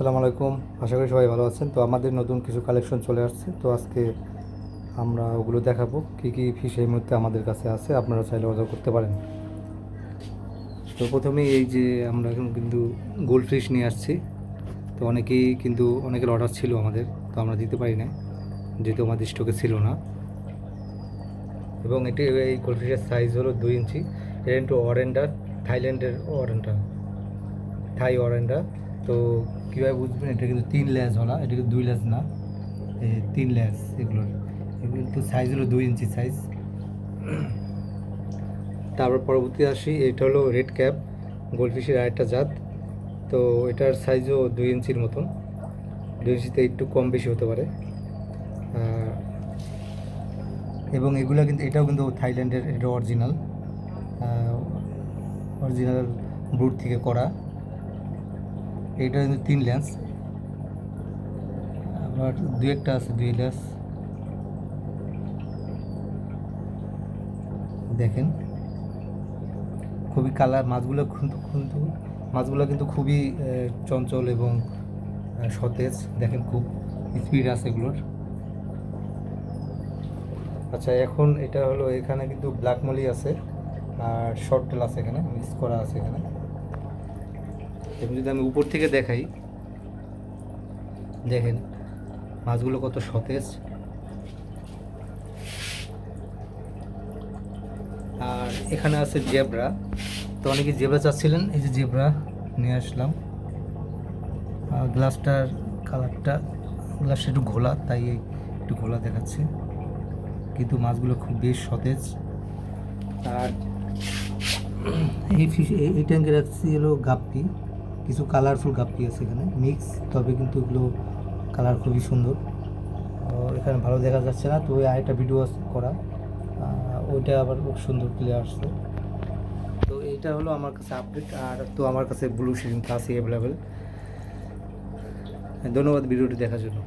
আসসালামু আলাইকুম। আশা করি সবাই ভালো আছেন। তো আমাদের নতুন কিছু কালেকশন চলে আসছে। তো আজকে আমরা ওগুলো দেখাবো। কী কী ফিশ এই মুহূর্তে আমাদের কাছে আছে, আপনারা চাইলে অর্ডার করতে পারেন। তো প্রথমেই এই যে আমরা এখন কিন্তু গোল্ড ফিশ নিয়ে আসছি। তো অনেকেই কিন্তু, অনেকের অর্ডার ছিল আমাদের, তো আমরা দিতে পারি না যেহেতু আমাদের স্টকে ছিল না। এবং এটি এই গোল্ড ফিশের সাইজ হলো দুই ইঞ্চি। এটা কিন্তু অরেন্ডার থাইল্যান্ডের অরেন্ডার থাই অরেন্ডা তো কীভাবে বুঝবেন? এটা কিন্তু তিন ল্যাস হলা এটা কিন্তু দুই ল্যাস না। এই তিন ল্যাস এগুলোর। এগুলো কিন্তু সাইজ হলো দুই ইঞ্চি সাইজ তারপর পরবর্তী আসি, এটা হলো রেড ক্যাপ গোল্ডফিশের আরেকটা জাত। তো এটার সাইজও দুই ইঞ্চির মতন। দুই ইঞ্চিতে একটু কম বেশি হতে পারে। এবং এগুলো কিন্তু, এটাও কিন্তু থাইল্যান্ডের, এটা অরিজিনাল অরিজিনাল ব্রুট থেকে করা। এটা কিন্তু তিন লেন্স। আবার দু একটা আছে দুই লেন্স। দেখেন, খুবই কালার মাছগুলো কিন্তু কিন্তু মাছগুলো কিন্তু খুবই চঞ্চল এবং সতেজ। দেখেন খুব স্পিড আছে এগুলোর। আচ্ছা এখন এটা হলো এখানে কিন্তু ব্ল্যাক মলি আছে, আর শর্ট টেল আছে এখানে মিক্স করা আছে এখানে। এবং যদি আমি উপর থেকে দেখাই, দেখেন, মাছগুলো কত সতেজ। আর এখানে আছে জেব্রা। তো অনেকে জেব্রা চাচ্ছিলেন, এই যে জেব্রা নিয়ে আসলাম। আর গ্লাসটার কালারটা, গ্লাসটা একটু ঘোলা, তাই একটু ঘোলা দেখাচ্ছে। কিন্তু মাছগুলো খুব বেশ সতেজ। আর এই ফিশ, এই- ট্যাঙ্কে রাখছি হলো গাপ্পি কিছু কালারফুল গাপ্পি আছে এখানে? মিক্স তবে কিন্তু এগুলো কালার খুবই সুন্দর। তো এখানে ভালো দেখা যাচ্ছে না তো ওই আরেকটা ভিডিও করা ওইটা আবার খুব সুন্দর ক্লিয়ার আসছে। তো এইটা হলো আমার কাছে আপডেট আর তো আমার কাছে ব্লু শেডিং আছে অ্যাভেলেবেল ধন্যবাদ ভিডিওটি দেখার জন্য।